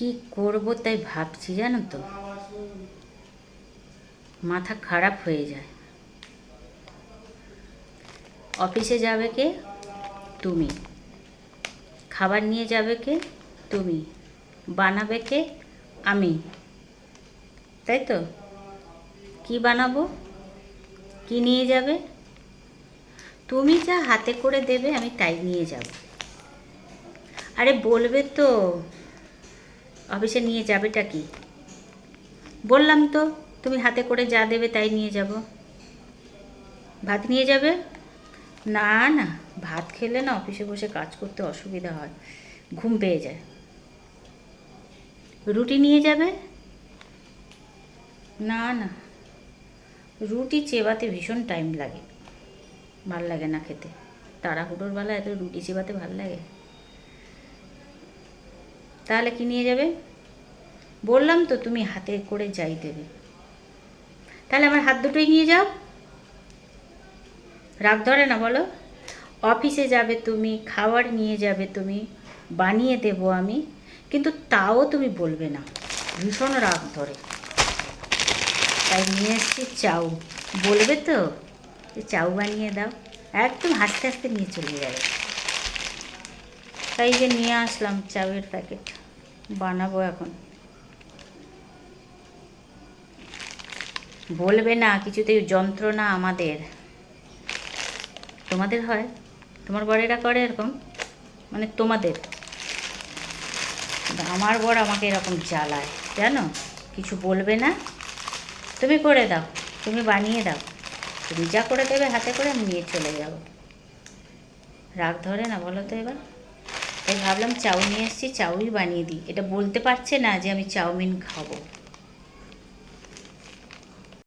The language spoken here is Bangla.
কি করব তাই ভাবছি জানো তো? মাথা খারাপ হয়ে যায়। অফিসে যাবে কে? তুমি। খাবার নিয়ে যাবে কে? তুমি। বানাবে কে? আমি। তাই তো? কি বানাবো? কি নিয়ে যাবে? তুমি যা হাতে করে দেবে আমি তাই নিয়ে যাব। আরে বলবে তো অফিসে নিয়ে যাবেটা কি? বললাম তো, তুমি হাতে করে যা দেবে তাই নিয়ে যাব। ভাত নিয়ে যাবে? না না, ভাত খেলে না অফিসে বসে কাজ করতে অসুবিধা হয়, ঘুম পেয়ে যায়। রুটি নিয়ে যাবে? না না, রুটি চেবাতে ভীষণ টাইম লাগে, ভালো লাগে না খেতে। তাড়াহুড়োর বেলা এত রুটি চেবাতে ভালো লাগে। তাহলে কি নিয়ে যাবে? বললাম তো তুমি হাতে করে যাই দেবে। তাহলে আমার হাত দুটোই নিয়ে যাও। রাগ ধরে না বলো? অফিসে যাবে তুমি, খাবার নিয়ে যাবে তুমি, বানিয়ে দেবো আমি, কিন্তু তাও তুমি বলবে না। ভীষণ রাগ ধরে। তাই নিয়ে এসছি চাউ। বলবে তো চাউ বানিয়ে দাও। একদম হাসতে হাসতে নিয়ে চলে যাবে। তাই যে নিয়ে আসলাম চাউয়ের প্যাকেট। বানাবো এখন। বলবে না, কিছুতেই যন্ত্রণা আমাদের। তোমাদের হয়? তোমার বরেরা করে এরকম? মানে তোমাদের? আমার বর আমাকে এরকম জ্বালায়, জানো? কিছু বলবে না? তুমি করে দাও, তুমি বানিয়ে দাও। তুমি যা করে দেবে, হাতে করে আমি নিয়ে চলে যাব। রাগ ধরে না বলো তো এবার। তাই ভাবলাম চাউ নিয়ে এসেছি, চাউই বানিয়ে দিই। এটা বলতে পারছে না যে আমি চাউমিন খাব।